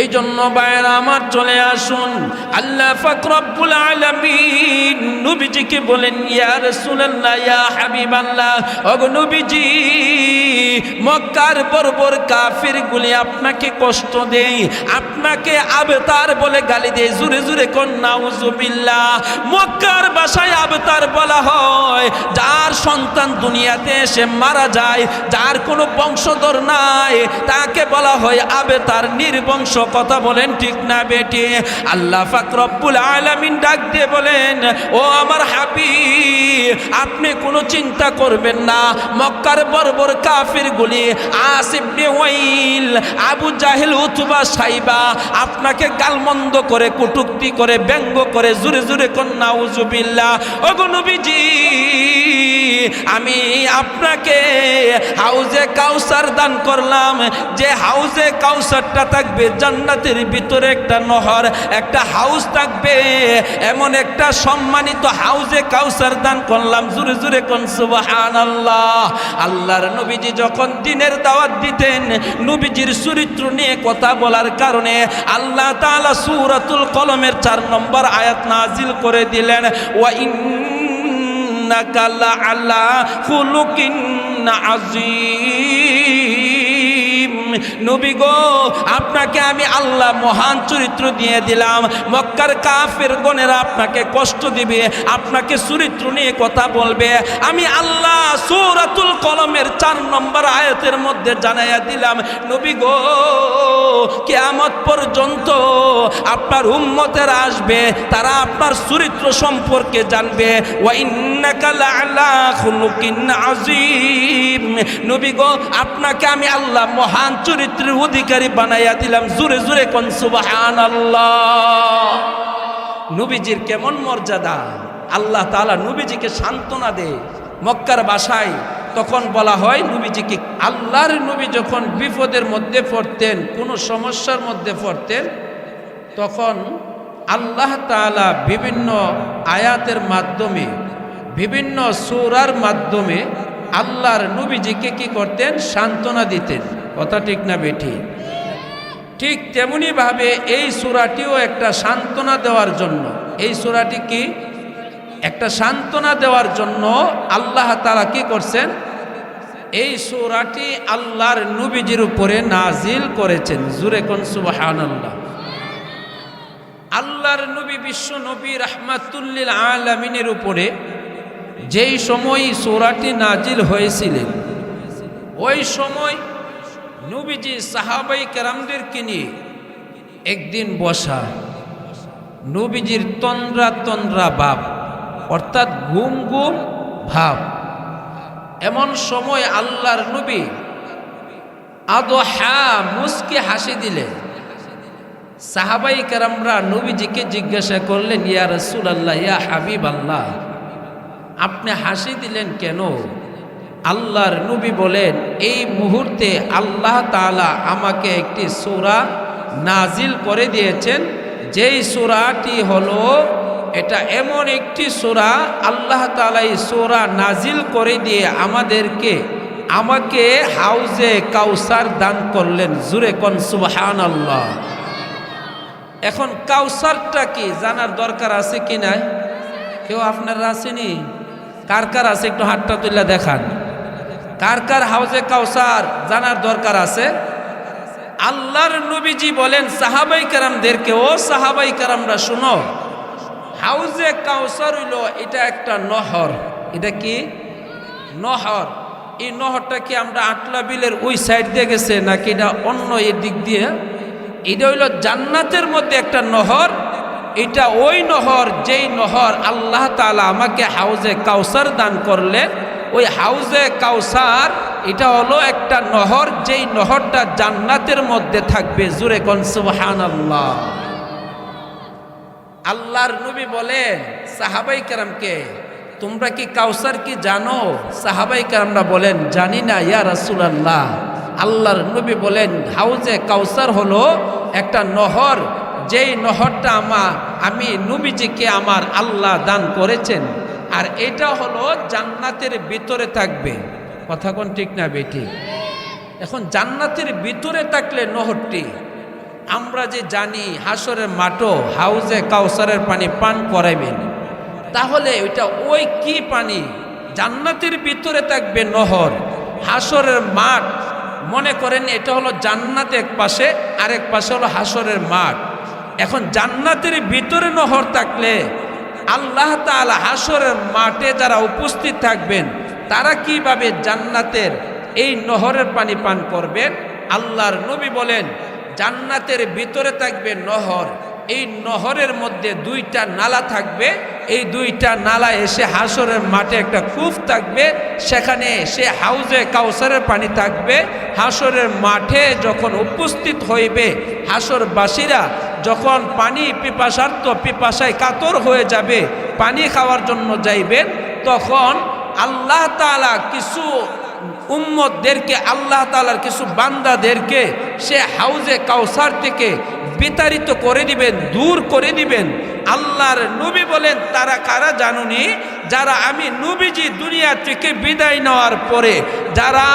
এই জন্য বাইরে আমার চলে আসুন। আল্লাহ ফাকরাবুল আলামিন নবীজিকে বলেন, ইয়া রাসূলুল্লাহ, ইয়া হাবিবাল্লাহ, ওগো নবীজি, মক্কার বর্বর কাফির গুলি আপনাকে কষ্ট দেই, আপনাকে আবতার বলে গালি দেয় জুরে জুরে কোন নাউজুবিল্লাহ মক্কার ভাষায় আবতার বলা হয়, যার সন্তান দুনিয়াতে এসে মারা যায়, যার কোনো বংশধর নাই, তাকে বলা হয় আবেতার, নির্বংশ। কথা বলেন ঠিক না বেটি? আল্লাহ ফাকরব্বুল আলামিন ডাক দিয়ে বলেন, ও আমার হাবি আপনি কোনো চিন্তা করবেন না। মক্কার বর্বর কাফির গুলি আসিবনে ওয়াইল আবু জাহেল, উতবা সাইবা আপনাকে গালমন্দ করে, কুটুক্তি করে, ব্যঙ্গ করে জুরে জুরে কন্যা উজুবিল্লাহ ওগো নবীজি, আমি আপনাকে হাউজে কাউসার দান করলাম। যে হাউজে কাউসারটা থাকবে জান্নাতের ভিতরে একটা নহর, একটা হাউস থাকবে। এমন একটা সম্মানিত হাউজে কাউসার দান করলাম, জুরে জুরে কোন সুবাহান আল্লাহ আল্লাহর নবীজি যখন দিনের দাওয়াত দিতেন, নবীজির চরিত্র নিয়ে কথা বলার কারণে আল্লাহ তাআলা সূরাতুল কলমের চার নম্বর আয়াত নাজিল করে দিলেন, ওয়া ইন ইন্নাকা লাআলা খুলুকিন আযীম। নবী গো, আপনাকে আমি আল্লাহ মহান চরিত্র দিয়ে দিলাম। মক্কার কাফের গনেরা আপনাকে কষ্ট দিবে, আপনাকে চরিত্র নিয়ে কথা বলবে। আমি আল্লাহ কলমের চার নম্বর আয়াতের মধ্যে জানাইয়া দিলাম, নবী গো, কিয়ামত পর্যন্ত আপনার উম্মতের আসবে, তারা আপনার চরিত্র সম্পর্কে জানবে। নবী গো, আপনাকে আমি আল্লাহ মহান চরিত্রের অধিকারী বানাইয়া দিলাম, জুরে জোরে কোন সুবহানাল্লাহ। নবীজির কেমন মর্যাদা? আল্লাহ তাআলা নবীজিকে সান্ত্বনা দে, মক্কার বাসায় তখন বলা হয় নবীজিকে, আল্লাহর নবী যখন বিপদের মধ্যে পড়তেন, কোনো সমস্যার মধ্যে পড়তেন, তখন আল্লাহ তাআলা বিভিন্ন আয়াতের মাধ্যমে, বিভিন্ন সূরার মাধ্যমে আল্লাহর নবীজিকে কি করতেন? সান্ত্বনা দিতেন। কথা ঠিক না বেঠি? ঠিক তেমনিভাবে এই সূরাটিও একটা সান্ত্বনা দেওয়ার জন্য। এই সূরাটি কি? একটা সান্ত্বনা দেওয়ার জন্য আল্লাহ তারা কি করছেন? এই সূরাটি আল্লাহর নবীজির উপরে নাজিল করেছেন। জুরে কোন সুবহানাল্লাহ। আল্লাহর নবী বিশ্ব নবী রাহমাতুল্লিল আলামিনের উপরে যেই সময় সূরাটি নাজিল হয়েছিলেন, ওই সময় নবীজি সাহাবাই কেরামদেরকে নিয়ে একদিন বসা। নবীজির তন্দ্রা তন্দ্রা ভাব অর্থাৎ ঘুম ঘুম ভাব। এমন সময় আল্লাহর নবী আদো হ্যাঁ মুসকে হাসি দিলে। সাহাবাই কারামরা নবীজিকে জিজ্ঞাসা করলেন, ইয়া রসুল আল্লাহ ইয়া হাবিব আল্লাহ আপনি হাসি দিলেন কেন? আল্লাহর নবী বলেন, এই মুহূর্তে আল্লাহ তাআলা আমাকে একটি সূরা নাজিল করে দিয়েছেন। যেই সূরাটি হলো এটা এমন একটি সোরা, আল্লাহ তাআলা এই সূরা নাজিল করে দিয়ে আমাদেরকে, আমাকে হাউজে কাউসার দান করলেন। জুরে কন সুবহানাল্লাহ। এখন কাউসারটা কি? জানার দরকার আছে কি নাই? কেউ আপনারা আসেনি? কার কার আছে? একটু হাতটা তুলে দেখান। কার কার হাউজে কাউসার জানার দরকার আছে? আল্লাহর নবীজি বলেন, সাহাবাই কারামদেরকে, ও সাহাবাই কারামরা শুনো হাউজে কাউসার হইল, এটা একটা নহর। এটা কি? নহর। এই নহরটা কি আমরা আটলা বিলের ওই সাইড দিয়ে গেছে, নাকি এটা অন্য এই দিক দিয়ে? এটা হইল জান্নাতের মধ্যে একটা নহর। এটা ওই নহর, যেই নহর আল্লাহ তালা আমাকে হাউজে কাউসার দান করলেন। ওই হাউজে কাউসার, এটা হলো একটা নহর, যেই নহরটা জান্নাতের মধ্যে থাকবে। জুরে কনসুবহান আল্লাহ আল্লাহর নবী বলেন, সাহাবাই কারামকে, তোমরা কি কাউসার কি জানো? সাহাবাই কারামরা বলেন, জানি না, ইয়া রাসুল আল্লাহ আল্লাহর নবী বলেন, হাউজে কাউসার হলো একটা নহর, যেই নহরটা আমার আমি নবীজিকে আমার আল্লাহ দান করেছেন। আর এটা হলো জান্নাতের ভিতরে থাকবে। কথা কোন ঠিক না বেটি এখন জান্নাতের ভিতরে থাকলে নহরটি আমরা যে জানি হাসরের মাঠও হাউজে কাউসারের পানি পান করাইবেন। তাহলে ওইটা ওই কি পানি? জান্নাতের ভিতরে থাকবে নহর। হাসরের মাঠ, মনে করেন এটা হলো জান্নাত এক পাশে, আরেক পাশে হলো হাসরের মাঠ। এখন জান্নাতের ভিতরে নহর থাকলে আল্লাহ তাআলা হাসরের মাঠে যারা উপস্থিত থাকবেন, তারা কীভাবে জান্নাতের এই নহরের পানি পান করবেন? আল্লাহর নবী বলেন জান্নাতের ভিতরে থাকবে নহর। এই নহরের মধ্যে দুইটা নালা থাকবে। এই দুইটা নালা এসে হাসরের মাঠে একটা কূপ থাকবে। সেখানে সে হাউজে কাউসারের পানি থাকবে। হাসরের মাঠে যখন উপস্থিত হইবে হাসরবাসীরা, যখন পানি পিপাসার্থ পিপাসায় কাতর হয়ে যাবে, পানি খাওয়ার জন্য যাইবেন, তখন আল্লাহ তাআলা কিছু উম্মতদেরকে, আল্লাহ তালার কিছু বান্দাদেরকে সে হাউজে কাউসার থেকে বিতাড়িত করে দিবেন, দূর করে দিবেন। আল্লাহর নবী বলেন, তারা কারা জানুনি? যারা আমি নবীজি দুনিয়া থেকে বিদায় নেওয়ার পরে, যারা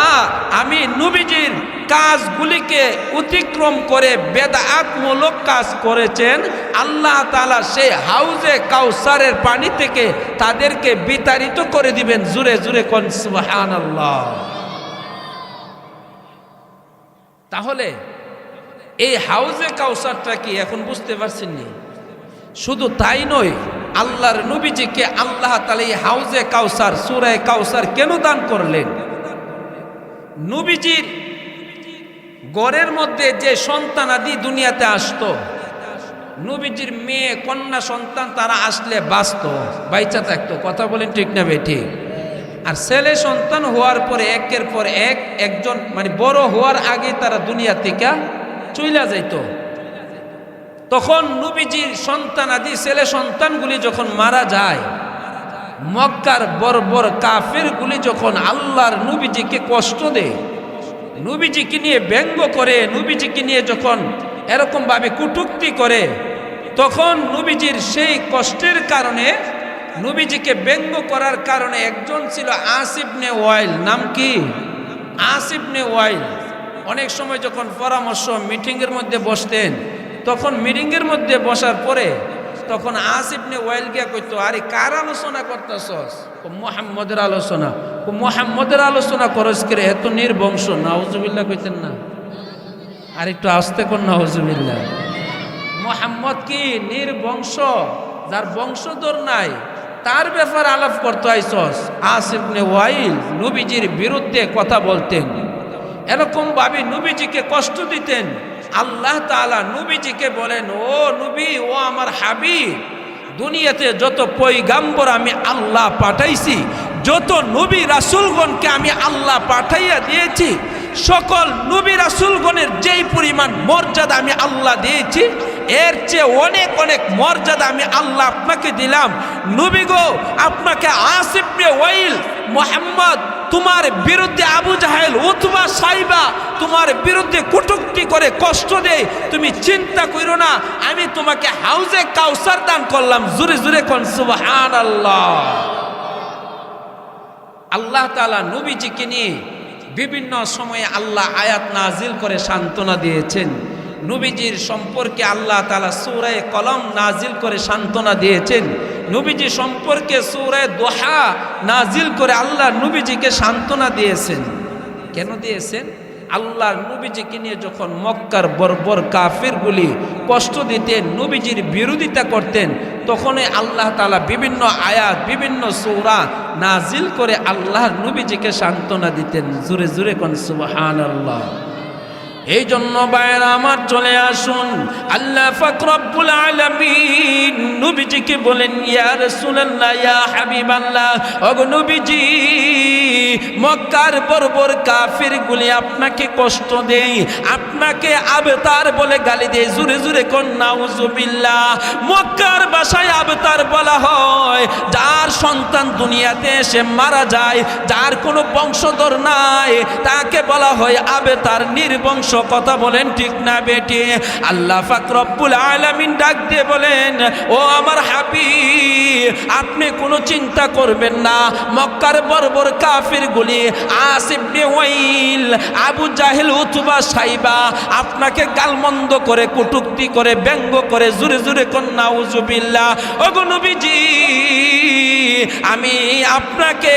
আমি নবীজির কাজগুলিকে অতিক্রম করে বেদাতমূলক কাজ করেছেন, আল্লাহ তালা সেই হাউজে কাউসারের পানি থেকে তাদেরকে বিতাড়িত করে দিবেন। জুড়ে জুড়ে কোন সুবহান আল্লাহ তাহলে এই হাউজে কাউসারটা কি এখন বুঝতে পারছেন নি শুধু তাই নয়, আল্লাহর নবীজিকে আল্লাহ তালা এই হাউজে কাউসার, সুরায় কাউসার কেন দান করলেন? নবীজির গড়ের মধ্যে যে সন্তান আদি দুনিয়াতে আসতো, নবীজির মেয়ে, কন্যা সন্তান তারা আসলে বাঁচত, বাইচা থাকতো। কথা বলেন ঠিক না বেঠি আর ছেলে সন্তান হওয়ার পরে, একের পর এক একজন মানে বড় হওয়ার আগে তারা দুনিয়া থেকে চইলা যাইত। তখন নবীজির সন্তান আদি ছেলে সন্তানগুলি যখন মারা যায়, মক্কার বর্বর কাফেরগুলি যখন আল্লাহর নবীজিকে কষ্ট দেয়, নবীজিকে নিয়ে ব্যঙ্গ করে, নবীজিকে নিয়ে যখন এরকমভাবে কুটুক্তি করে, তখন নবীজির সেই কষ্টের কারণে নবীজিকে ব্যঙ্গ করার কারণে একজন ছিল আসিবনে ওয়াইল। নাম কি? আসিবনে ওয়াইল। অনেক সময় যখন পরামর্শ মিটিংয়ের মধ্যে বসতেন, তখন মিটিংয়ের মধ্যে বসার পরে তখন আসিবনে ওয়াইল গিয়া কইতো, আরে কার আলোচনা করতেছস? মোহাম্মদের আলোচনা। ও মোহাম্মদের আলোচনা করস করে, এত নির্বংশ। নাউজুবিল্লাহ কইতেন না। আর একটু আসতে কোন নাউজুবিল্লাহ। মোহাম্মদ কি? নির্বংশ। যার বংশধর নাই। তার ব্যাপার আলাপ করতে আইসস। আসিবনে ওয়াইল নবীজির বিরুদ্ধে কথা বলতেন। এরকম ভাবে নবীজিকে কষ্ট দিতেন। আল্লাহ তাআলা নবীজিকে বলেন, ও নবী, ও আমার হাবি দুনিয়াতে যত পৈগাম্বর আমি আল্লাহ পাঠাইছি, যত নবী রাসুলগণকে আমি আল্লাহ পাঠাইয়া দিয়েছি, সকল নবী রাসুলগণের যেই পরিমাণ মর্যাদা আমি আল্লাহ দিয়েছি। এর চেয়ে অনেক অনেক মর্যাদা আমি আল্লাহ আপনাকে দিলাম। নবী গো, আপনাকে আসিফে ওয়াইল, মোহাম্মদ, তোমার বিরুদ্ধে আবু জাহেল, উতবা সাইবা, তোমার বিরুদ্ধে কুটুক্তি করে কষ্ট দেয়। তুমি চিন্তা করো না, আমি তোমাকে হাউজে কাউসার দান করলাম। জুরে জুরে কোন সুবহান আল্লাহ আল্লাহ তালা নবীজিকে নিয়ে বিভিন্ন সময়ে আল্লাহ আয়াত নাজিল করে সান্ত্বনা দিয়েছেন। নবীজির সম্পর্কে আল্লাহ তালা সুরায় কলম নাজিল করে সান্ত্বনা দিয়েছেন। নবীজি সম্পর্কে সুরায় দোহা নাজিল করে আল্লাহ নবীজিকে সান্ত্বনা দিয়েছেন। কেন দিয়েছেন? আল্লাহর নবীজিকে নিয়ে যখন মক্কার বর্বর কাফেরগুলি কষ্ট দিতেন, নবীজির বিরোধিতা করতেন তখনই আল্লাহ তালা বিভিন্ন আয়াত, বিভিন্ন সৌরা নাজিল করে আল্লাহ নবীজিকে সান্ত্বনা দিতেন। জুরে জুরে কন সুবাহ আল্লাহ এই জন্য বাইর আমার চলে আসুন। আল্লাহ ফাকরাবুল আলামিন নবীজিকে বলেন, ইয়া রাসূলুল্লাহ, ইয়া হাবিবাল্লাহ, ওগো নবীজি, মক্কার বর্বর কাফিরগুলি আপনাকে কষ্ট দেই, আপনাকে আবতার বলে গালি দেয় জুরে জুরে কোন নাউজুবিল্লাহ মক্কার ভাষায় আবতার বলা হয়, যার সন্তান দুনিয়াতে এসে মারা যায়, যার কোনো বংশধর নাই, তাকে বলা হয় আবতার, নির্বংশ কথা বলেন, ঠিক না বেটি? আল্লাহ ফাকরব্বুল আলামিন ডাক দিয়ে বলেন, ও আমার হাবি আপনি কোনো চিন্তা করবেন না। মক্কার বর্বর কাফির গুলি আসিবনে ওয়াইল আবু জাহেল, উতুবা, সাইবা, আপনাকে গালমন্দ করে, কুটুক্তি করে, ব্যঙ্গ করে জুরে জুরে কন্যা উজুবিল্লা ওগো নবীজি, আমি আপনাকে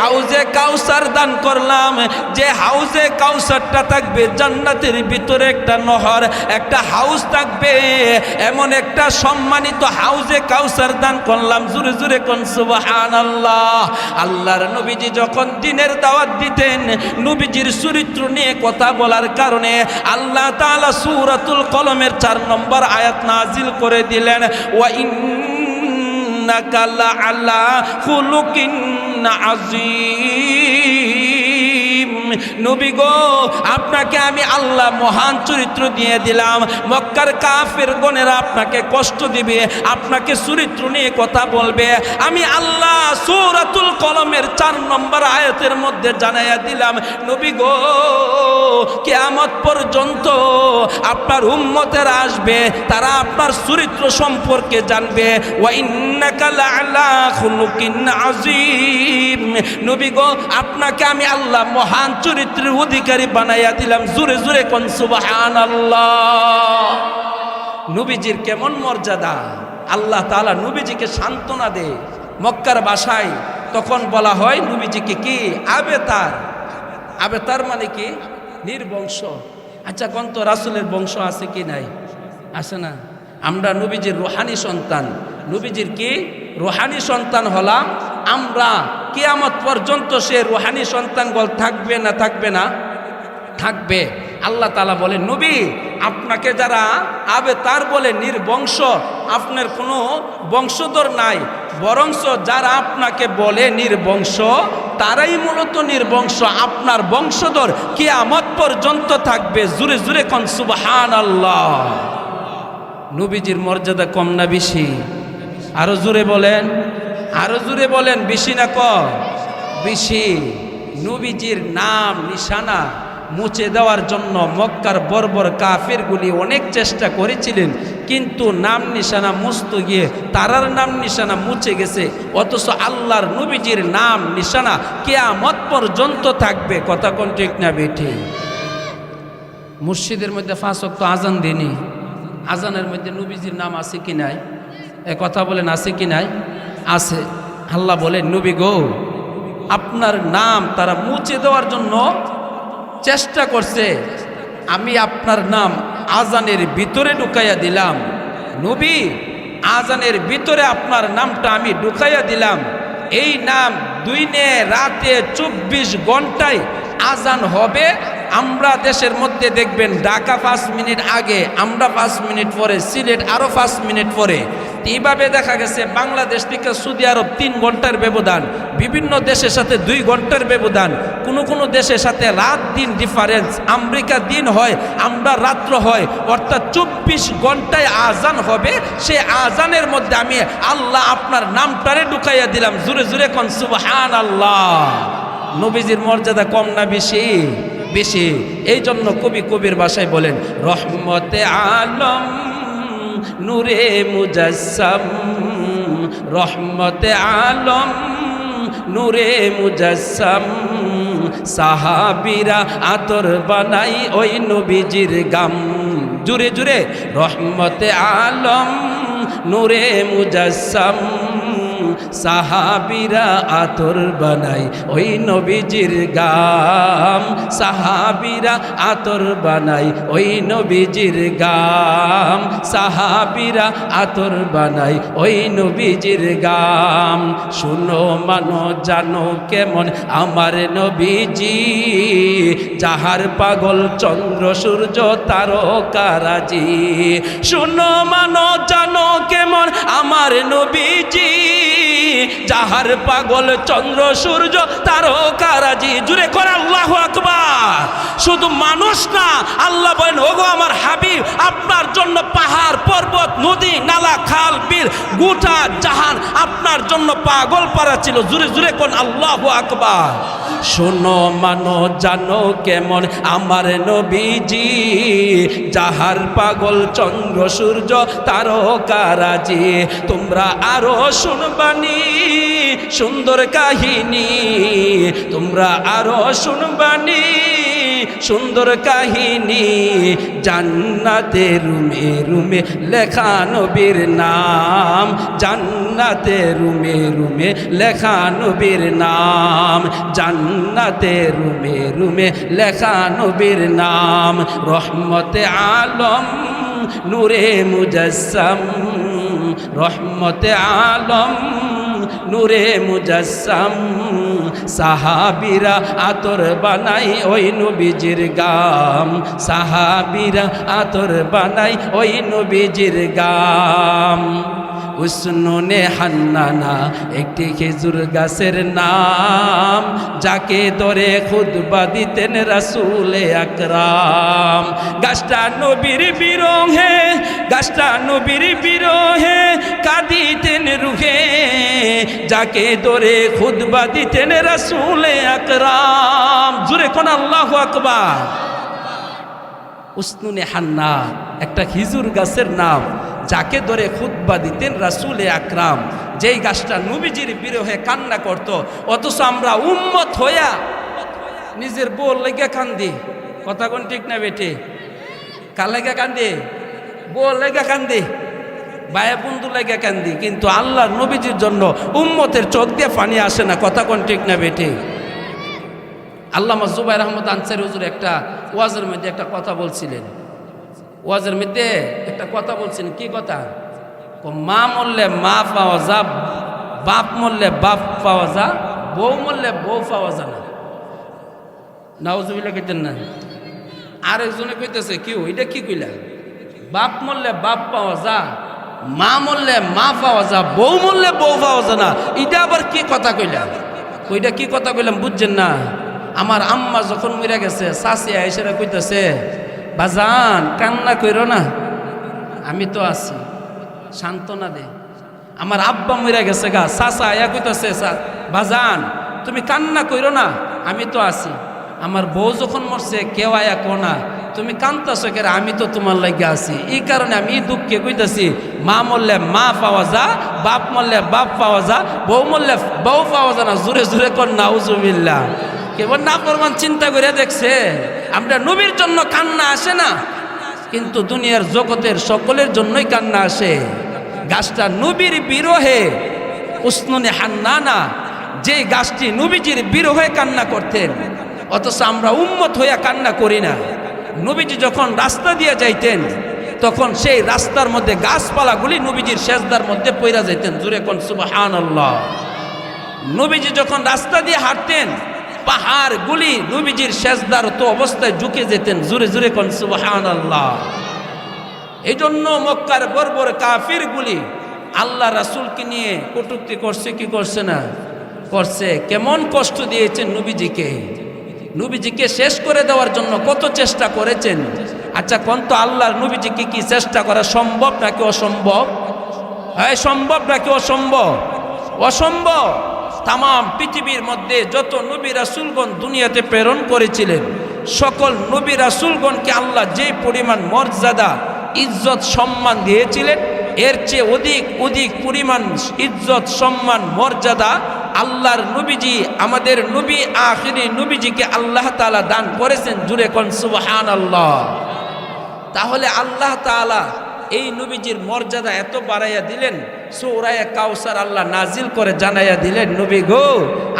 হাউজে কাউসার দান করলাম। যে হাউজে কাউসারটা থাকবে জান্নাতের ভিতরে একটা নহর, একটা হাউস থাকবে। এমন একটা সম্মানিত হাউজে কাউসার দান করলাম, জুরে জুরে কোন সুবাহান আল্লাহ আল্লাহর নবীজি যখন দিনের দাওয়াত দিতেন, নবীজির চরিত্র নিয়ে কথা বলার কারণে আল্লাহ তাআলা সূরাতুল কলমের চার নম্বর আয়াত নাজিল করে দিলেন, ওয়া ইন ইন্নাকা লাআলা খুলুকিন আযীম। নবী গো, আপনাকে আমি আল্লাহ মহান চরিত্র দিয়ে দিলাম। মক্কার কাফের গণেরা আপনাকে কষ্ট দিবে, আপনাকে চরিত্র নিয়ে কথা বলবে। আমি আল্লাহ সূরাতুল কলমের চার নম্বর আয়াতের মধ্যে জানাইয়া দিলাম, নবী গো, কিয়ামত পর্যন্ত আপনার উম্মতের আসবে, তারা আপনার চরিত্র সম্পর্কে জানবে। নবী গো, আপনাকে আমি আল্লাহ মহান চরিত্রের অধিকারী বানাইয়া দিলাম। জোরে জোরে কোন সুবহানাল্লাহ। নবীজির কেমন মর্যাদা? আল্লাহ তাআলা নবীজিকে সান্ত্বনা দে মক্কার বাসায় তখন বলা হয়, নবীজিকে কি? আবেতার। আবেতার মানে কি? নির্বংশ। আচ্ছা কন্ত রাসুলের বংশ আছে কি নাই? আছে না? আমরা নবীজির রোহানি সন্তান। নবীজির কি? রোহানি সন্তান হলাম আমরা। কিয়ামত পর্যন্ত সে রোহানি সন্তানগল থাকবে না থাকবে না? থাকবে। আল্লাহ তালা বলে নবী, আপনাকে যারা আবে তার বলে নির্বংশ, আপনার কোনো বংশধর নাই। বরংশ যারা আপনাকে বলে নির্বংশ, তারাই মূলত নির্বংশ। আপনার বংশধর কিয়ামত পর্যন্ত থাকবে। জুরে জুরে কন সুবহান আল্লাহ নবীজির মর্যাদা কম না বেশি। আরও জুড়ে বলেন আরও জুড়ে বলেন, বেশি না কম বেশি। নবীজির নাম, নিশানা মুছে দেওয়ার জন্য মক্কার বর্বর কাফেরগুলি অনেক চেষ্টা করেছিলেন, কিন্তু নাম নিশানা মুস্ত গিয়ে তারার নাম নিশানা মুছে গেছে, অথচ আল্লাহর নবীজির নাম নিশানা কেয়ামত পর্যন্ত থাকবে। কথা কোন ঠিক না, বেঠি? মুর্শিদের মধ্যে ফাঁসক তো আজান দিনি আজানের মধ্যে নবীজির নাম আছে কি নাই? এ কথা বলেন, আছে কি নাই? আছে। আল্লাহ বলে নবী গো, আপনার নাম তারা মুছে দেওয়ার জন্য চেষ্টা করছে। আমি আপনার নাম আজানের ভিতরে ঢুকাইয়া দিলাম। নবী, আজানের ভিতরে আপনার নামটা আমি ঢুকাইয়া দিলাম। এই নাম দুই নে রাতে, চব্বিশ ঘন্টায় আজান হবে, আমরা দেশের মধ্যে দেখবেন ঢাকা পাঁচ মিনিট আগে, আমরা পাঁচ মিনিট পরে, সিলেট আরও পাঁচ মিনিট পরে। এইভাবে দেখা গেছে, বাংলাদেশ থেকে সৌদি আরব তিন ঘণ্টার ব্যবধান, বিভিন্ন দেশের সাথে দুই ঘণ্টার ব্যবধান, কোনো কোনো দেশের সাথে রাত দিন ডিফারেন্স আমেরিকা দিন হয়, আমরা রাত্র হয়, অর্থাৎ চব্বিশ ঘন্টায় আজান হবে সে আজানের মধ্যে আমি আল্লাহ আপনার নামটারে ঢুকাইয়া দিলাম জুড়ে জুড়ে কন সুবহান আল্লাহ নবীজির মর্যাদা কম না বেশি? বেশি। এই জন্য কবি কবির ভাষায় বলেন, রহমতে আলম নূরে মুজাসম, রহমতে আলম নূরে মুজাসম, সাহাবিরা আতর বানাই ওই নবীজির গাম। জুড়ে জুড়ে, রহমতে আলম নূরে মুজাসম সাহাবিরা আতর বানাই ওই নবীজির গাম। সাহাবিরা আতর বানাই ওই নবীজির গাম। সাহাবিরা আতর বানাই ওই নবীজির গাম। শুনো, মানো, জানো কেমন আমার নবীজি? যাহার পাগল চন্দ্র, সূর্য তারকারাজি শুনো, মানো, জানো কেমন আমার নবীজি? যাহার পাগল চন্দ্র, সূর্য, তারকারাজি। জুড়ে করে আল্লাহ আকবার। শুধু মানুষ না, আল্লাহ বলেন, ওগো আমার হাবিব, আপনার জন্য পাহাড়, পর্বত, নদী, নালা, খাল, বিল, গোটা জাহান আপনার জন্য পাগল পারা ছিল। জুড়ে জুড়ে কোন আল্লাহ আকবার। শোনো, মানো, জানো কেমন আমার নবীজি। যাহার পাগল চন্দ্র, সূর্য, তারকারাজি, তোমরা আরও শুনবানি সুন্দর কাহিনী। তোমরা আরও শুনবানি সুন্দর কাহিনী জান্নাতে রুমে রুমে লেখা নবীর নাম। জান্নাতে রুমে রুমে লেখা নবীর নাম। জান্নাতে রুমে রুমে লেখা নবীর নাম। রহমতে আলম নূরে মুজাসম রহমতে আলম নূরে মুজাসম সাহাবিরা আতর বানাই ওই নবীজির গাম সাহাবিরা আতর বানাই ওই নবীজির গাম। উসনুনে হান্নানা, একটি খেজুর গাছের নাম, যাকে ধরে খুদবা দিতেন রাসুলে আকরাম। গাছটা নবীর বিরহে, গাছটা নবীর বিরহে কাঁদিতেন রুখে যাকে ধরে খুদবা দিতেন রাসুলে আকরাম। জুড়ে কোন আল্লাহ আকবার। উসনুনে হান্না একটা খিজুর গাছের নাম যাকে ধরে খুতবা দিতেন রাসুলে আকরাম। যেই গাছটা নবীজির বিরহে কান্না করত, অথচ আমরা উম্মত হইয়া নিজের বউ লেগে কান্দি। কথা কোন ঠিক না বেটে কার লেগে কান্দি? বউ লেগে কান্দি। বায়া বন্ধু লেগে কান্দি। কিন্তু আল্লাহ নবীজির জন্য উম্মতের চোখ দিয়ে পানি আসে না। কথা কোন ঠিক না বেটে আল্লাহ জুবাইর আহমদ আনসারি হুজুর একটা ওয়াজের মধ্যে একটা কথা বলছিলেন। ওয়াজের মধ্যে একটা কথা বলছেন, কি কথা? মা মরলে মা পাওয়া যা, বাপ মরলে বাপ পাওয়া যা, বউ মরলে বউ পাওয়া যা না। নাওজুবিল্লা কইতেন না। আরেকজনে কইতেছে, কি এটা কি কইলা? বাপ মরলে বাপ পাওয়া যা, মা মরলে মা পাওয়া যা, বউ মরলে বউ পাওয়া যা না। এটা আবার কি কথা কইলা? ওইটা কি কথা কইলাম বুঝছেন না। আমার আম্মা যখন মরে গেছে চাষি আইসেরা কইতেছে বাজান, কান্না কইর না। আমি তো আছি। সান্ত্বনা দে। আমার আব্বা মরে গেছে গা। চাষা আয়া কইতেছে বাজান, তুমি কান্না কইরো না। আমি তো আছি। আমার বউ যখন মরছে, কেউ আয়া কোনা তুমি কান্তাছ কেরে আমি তো তোমার লাগে আছি। এই কারণে আমি দুঃখে কইতাছি, মা মরলে মা পাওয়া যা, বাপ মরলে বাপ পাওয়া যা, বউ মরলে বউ পাওয়া যা না। জোরে জোরে কর না উজুবিল্লা কেবল না প্রমাণ চিন্তা করে দেখছে। আমরা নবীর জন্য কান্না আসে না, কিন্তু দুনিয়ার জগতের সকলের জন্যই কান্না আসে। গাছটা নবীর বিরহে উষ্ণনে হান্না না যে গাছটি নবীজির বিরহে কান্না করতেন, অথচ আমরা উম্মত হইয়া কান্না করি না। নবীজি যখন রাস্তা দিয়ে যাইতেন, তখন সেই রাস্তার মধ্যে গাছপালাগুলি নবীজির শেষদার মধ্যে পইরা যাইতেন। জুরে কোন সুবাহান নবীজি যখন রাস্তা দিয়ে হাঁটতেন পাহাড়গুলি নবীজির শেষদার তো অবস্থায় ঝুঁকে যেতেন জুরে জুরে কোন সুবাহান আল্লাহ এই জন্য মক্কার বর্বর কাফির গুলি আল্লাহ রাসুলকে নিয়ে কটুক্তি করছে, কি করছে না? করছে। কেমন কষ্ট দিয়েছেন নবীজিকে? নবীজিকে শেষ করে দেওয়ার জন্য কত চেষ্টা করেছেন? আচ্ছা কোন তো আল্লাহর নবীজিকে কি চেষ্টা করা সম্ভব নাকি অসম্ভব? হ্যাঁ সম্ভব নাকি অসম্ভব? অসম্ভব। তাম পৃথিবীর মধ্যে যত নবী রাসুলগণ দুনিয়াতে প্রেরণ করেছিলেন, সকল নবী রাসুলগণকে আল্লাহ যে পরিমাণ মর্যাদা, ইজ্জত, সম্মান দিয়েছিলেন, এর চেয়ে অধিক অধিক পরিমাণ ইজ্জত, সম্মান, মর্যাদা আল্লাহর নবীজি, আমাদের নবী, আখিরি নবীজিকে আল্লাহ তালা দান করেছেন। জুড়ে কন সুবহান আল্লাহ তাহলে আল্লাহ তালা এই নবীজির মর্যাদা এত বাড়াইয়া দিলেন, সৌরায়া কাউসার আল্লাহ নাজিল করে জানাইয়া দিলেন, নবী গো,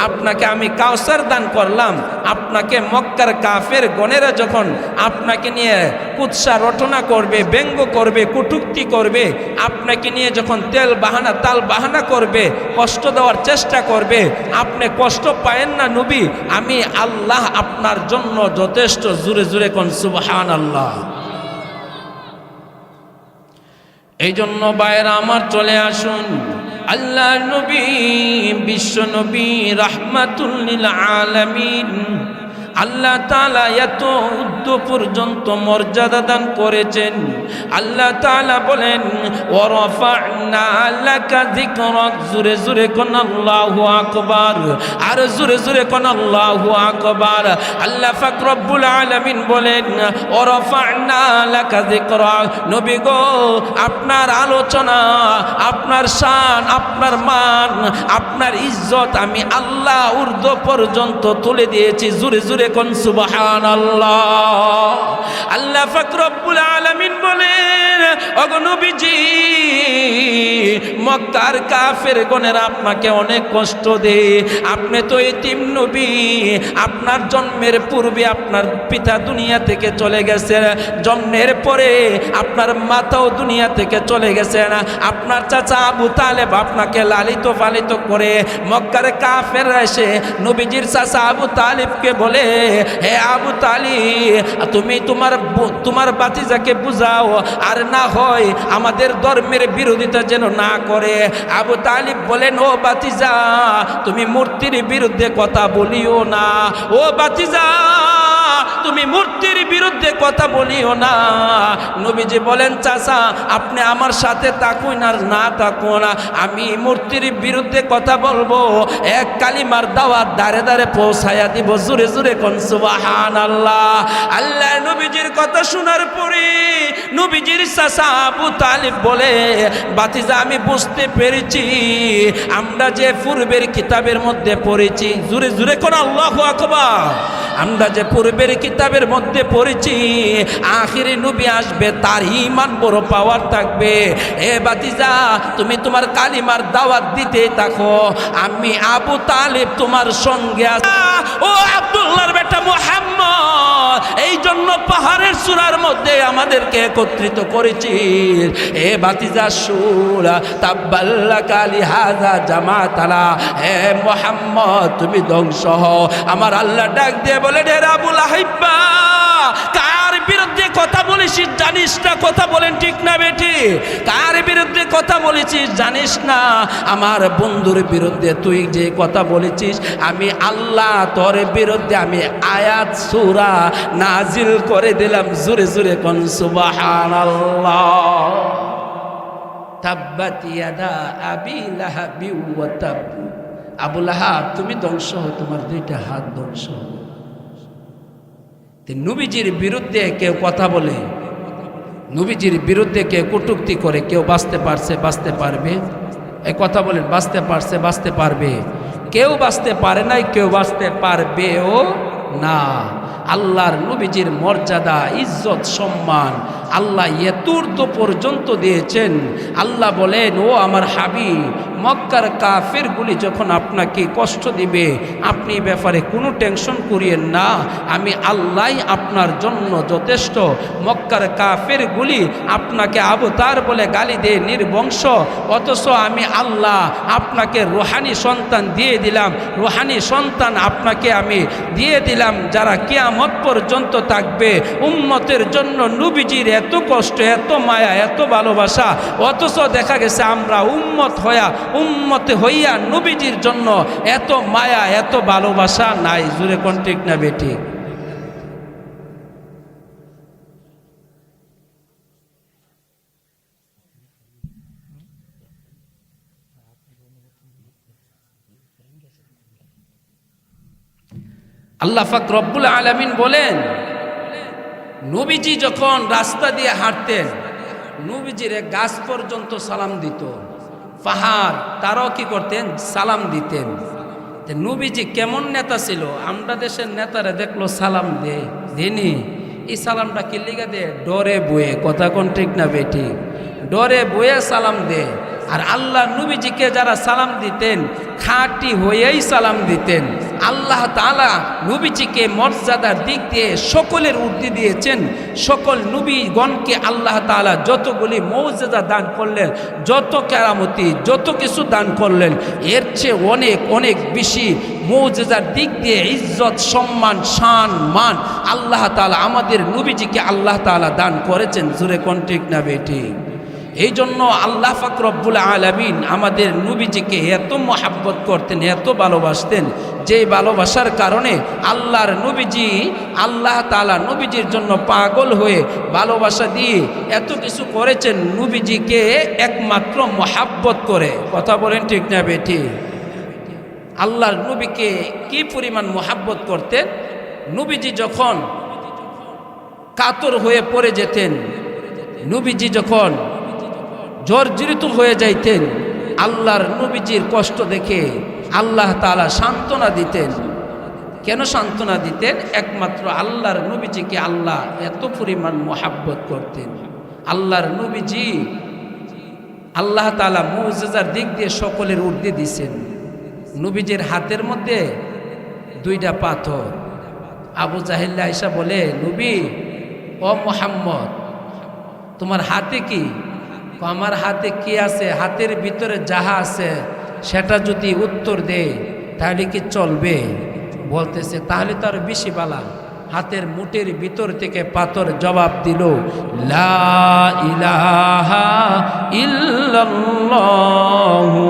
আপনাকে আমি কাউসার দান করলাম। আপনাকে মক্কার কাফের গণেরা যখন আপনাকে নিয়ে কুৎসা রটনা করবে, ব্যঙ্গ করবে, কুটুক্তি করবে, আপনাকে নিয়ে যখন তেল বাহানা, তাল বাহানা করবে, কষ্ট দেওয়ার চেষ্টা করবে, আপনি কষ্ট পায়েন না নবী, আমি আল্লাহ আপনার জন্য যথেষ্ট জুড়ে জুড়ে কন সুবহান আল্লাহ এই জন্য বাইরা আমার চলে আসুন। আল্লাহ নবী বিশ্ব নবী রাহমাতুল্লিল আলামিন। আল্লাহ তালা এত উদ্দ পর্যন্ত মর্যাদা দান করেছেন। আল্লাহ তালা বলেন জুরে জুরে কোন আল্লাহু আকবার। আর জুরে জুরে কোন আল্লাহু আকবার। আল্লাহ পাক রব্বুল আলামিন বলেন নবী গো, আপনার আলোচনা, আপনার শান, আপনার মান, আপনার ইজ্জত আমি আল্লাহ উর্দ পর্যন্ত তুলে দিয়েছি। জুরে জুরে কোন সুবাহান আল্লাহ আল্লাহ আলমিন বলেন অগনবীজি মক্কার কাফের গণের আপনাকে অনেক কষ্ট দে আপনি তো নবী, আপনার জন্মের পূর্বে আপনার পিতা দুনিয়া থেকে চলে গেছেন, জন্মের পরে আপনার মাতাও দুনিয়া থেকে চলে গেছেন, আপনার চাচা আবু তালেব আপনাকে লালিত পালিত করে মক্কার কাফের এসে নবীজির চাচা আবু তালিবকে বলে হে আবু তালি, তুমি তোমার তোমার বাতিজাকে বুঝাও, আর না হয় আমাদের ধর্মের বিরোধিতা যেন না করে। আবু তালিব বলেন, ও বাতিজা, তুমি মূর্তির বিরুদ্ধে কথা বলিও না। ও বাতিজা, তুমি মূর্তির বিরুদ্ধে কথা বলিও না। নবীজি বলেন, চাচা, আপনি আমার সাথে তাকুন আর না তাকুন আমি মূর্তির বিরুদ্ধে কথা বলব। এক কালিমার দাওয়াত দাঁড়ে দাঁড়ে পৌঁছায়া দিব, জুরে জুরে কোন সুবাহান আল্লাহ আল্লাহ নবীজির কথা শোনার পরে নবীজির চাষা আবু তালিব বলে, বাতিজা, আমি বুঝতে পেরেছি। আমরা যে পূর্বের কিতাবের মধ্যে পড়েছি জুরে জুরে কোন আল্লাহ আকবার। আমরা যে পূর্বের কিতাবের মধ্যে পড়েছি, আখিরে নবী আসবে তার ইমান বড় পাওয়ার থাকবে। এ বাতিজা, তুমি তোমার কালিমার দাওয়াত দিতে থাকো, আমি আবু তালেব তোমার সঙ্গে ও আব্দুল্লাহর বেটা মোহাম্মদ এই জন্য পাহাড়ের চূড়ার মধ্যে আমাদেরকে একত্রিত করেছি এ বাতিজা, সুরা তাব্বাল্লা কালি হাজা জামাতালা। হে মোহাম্মদ, তুমি ধ্বংস হও। আমার আল্লাহ ডাক দিয়ে বলে, রে রাবুল আহিব্বা, কার বিরুদ্ধে কথা বলেছিস জানিস না? কথা বলেন ঠিক না বেটি। কার বিরুদ্ধে কথা বলেছিস জানিস না? আমার বন্ধুর বিরুদ্ধে তুই যে কথা বলেছিস, আমি আল্লাহ তোর বিরুদ্ধে আমি আয়াত, সুরা নাজিল করে দিলাম জুরে জুরে কোন সুবাহান আল্লাহ তাব্বাত ইয়াদা আবি লাহাবি ওয়া তাব আবু লাহাব, তুমি ধ্বংস হও, তোমার দুইটা হাত ধ্বংস হোক। নবীজির বিরুদ্ধে কেউ কথা বলে, নবীজির বিরুদ্ধে কেউ কটুক্তি করে, কেউ বাঁচতে পারছে, বাঁচতে পারবে। এ কথা বলেন, বাঁচতে পারছে, বাঁচতে পারবে। কেউ বাঁচতে পারে নাই, কেউ বাঁচতে পারবেও না। আল্লাহর নবীজির মর্যাদা, ইজ্জত, সম্মান আল্লাহ এতুর্দ পর্যন্ত দিয়েছেন। আল্লাহ বলেন, ও আমার হাবি মক্কার কাফেরগুলি যখন আপনাকে কষ্ট দিবে, আপনি ব্যাপারে কোনো টেনশন করিয়েন না। আমি আল্লাহ আপনার জন্য যথেষ্ট। মক্কার কাফেরগুলি আপনাকে আবতার বলে গালি দিয়ে নির্বংশ। অথচ আমি আল্লাহ আপনাকে রোহানি সন্তান দিয়ে দিলাম। রোহানি সন্তান আপনাকে আমি দিয়ে দিলাম যারা কেয়ামত পর্যন্ত থাকবে। উম্মতের জন্য নবীজির এত কষ্ট, এত মায়া, এত ভালোবাসা। অথচ দেখা গেছে আমরা উম্মত হইয়া উম্মতে হইয়া নবীজির জন্য এত মায়া, এত ভালোবাসা নাই। জুড়ে কন্টিক না বেটি আল্লাহ ফাক রব্বুল আলামিন বলেন, নবীজি যখন রাস্তা দিয়ে হাঁটতেন, নবীজির গাছ পর্যন্ত সালাম দিত। পাহাড়, তারাও কি করতেন? সালাম দিতেন। নবীজি কেমন নেতা ছিল? আমরা দেশের নেতারা দেখল সালাম দে, দেনি। এই সালামটা কি লিখে দে? ডরে বয়ে, কথা কোন ঠিক না বেটি? ডরে বয়ে সালাম দে। আর আল্লাহ নবীজিকে যারা সালাম দিতেন, খাঁটি হয়েই সালাম দিতেন। আল্লাহ তালা নবীজিকে মর্যাদার দিক দিয়ে সকলের উর্দি দিয়েছেন। সকল নবীগণকে আল্লাহ তালা যতগুলি মৌজাদা দান করলেন, যত কেরামতি, যত কিছু দান করলেন, এর চেয়ে অনেক অনেক বেশি মৌজাদার দিক দিয়ে ইজ্জত, সম্মান, শান, মান আল্লাহ তালা আমাদের নবীজিকে আল্লাহ তালা দান করেছেন। জুরে কন্টিক না বেটি এই জন্য আল্লাহ ফাকরব্বুল আলমিন আমাদের নবীজিকে এত মহাব্বত করতেন, এত ভালোবাসতেন, যে ভালোবাসার কারণে আল্লাহর নবীজি, আল্লাহ তালা নবীজির জন্য পাগল হয়ে ভালোবাসা দিয়ে এত কিছু করেছেন, নবীজিকে একমাত্র মহাব্বত করে। কথা বলেন ঠিক না বেটি আল্লাহর নবীকে কি পরিমাণ মহাব্বত করতেন? নবীজি যখন কাতর হয়ে পড়ে যেতেন, নবীজি যখন জর্জরিত হয়ে যাইতেন। আল্লাহর নবীজির কষ্ট দেখে আল্লাহ তালা সান্ত্বনা দিতেন। কেন সান্ত্বনা দিতেন? একমাত্র আল্লাহর নবীজিকে আল্লাহ এত পরিমাণ মোহাব্বত করতেন। আল্লাহর নবীজি আল্লাহ তালা মৌজার দিক দিয়ে সকলের ঊর্ধ্বে দিছেন। নবীজির হাতের মধ্যে দুইটা পাথর। আবু জাহিল্লা আইসা বলে নবী ও মোহাম্মদ তোমার হাতে কো, আমার হাতে কি আছে? হাতের ভিতরে যাহা আছে, সেটা যদি উত্তর দেয় তাহলে কি চলবে? বলতেছে, তাহলে তো আর বেশি বালা। হাতের মুটের ভিতর থেকে পাথর জবাব দিল, লা ইলাহা ইল্লাল্লাহু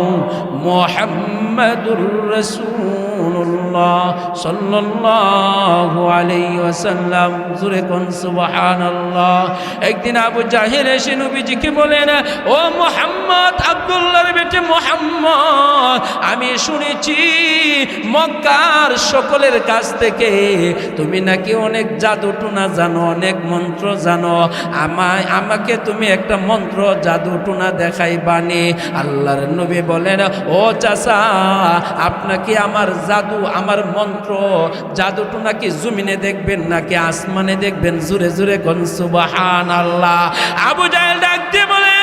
মুহাম্মাদুর রাসূলুল্লাহ সাল্লাল্লাহু আলাইহি ওয়াসাল্লাম। জুরে কোন সুবহানাল্লাহ। একদিন আবু জাহিল এসে নবীজিকে বলেন, ও মোহাম্মদ, আব্দুল্লাহর বেটে মোহাম্মদ, আমি শুনেছি মক্কার সকলের কাছ থেকে তুমি নাকি অনেক জাদু টুনা জানো, অনেক মন্ত্র জানো। আমায়, আমাকে তুমি একটা মন্ত্র জাদু টুনা দেখাই বানি আল্লাহর নবী বলেন, ও চাচা আপনাকে আমার জাদু, আমার মন্ত্র, জাদুটু নাকি জুমিনে দেখবেন, নাকি আসমানে দেখবেন? জুরে জুরে গনসুবাহান সুবাহান আল্লাহ আবু জাহেল ডাক দিয়ে বলে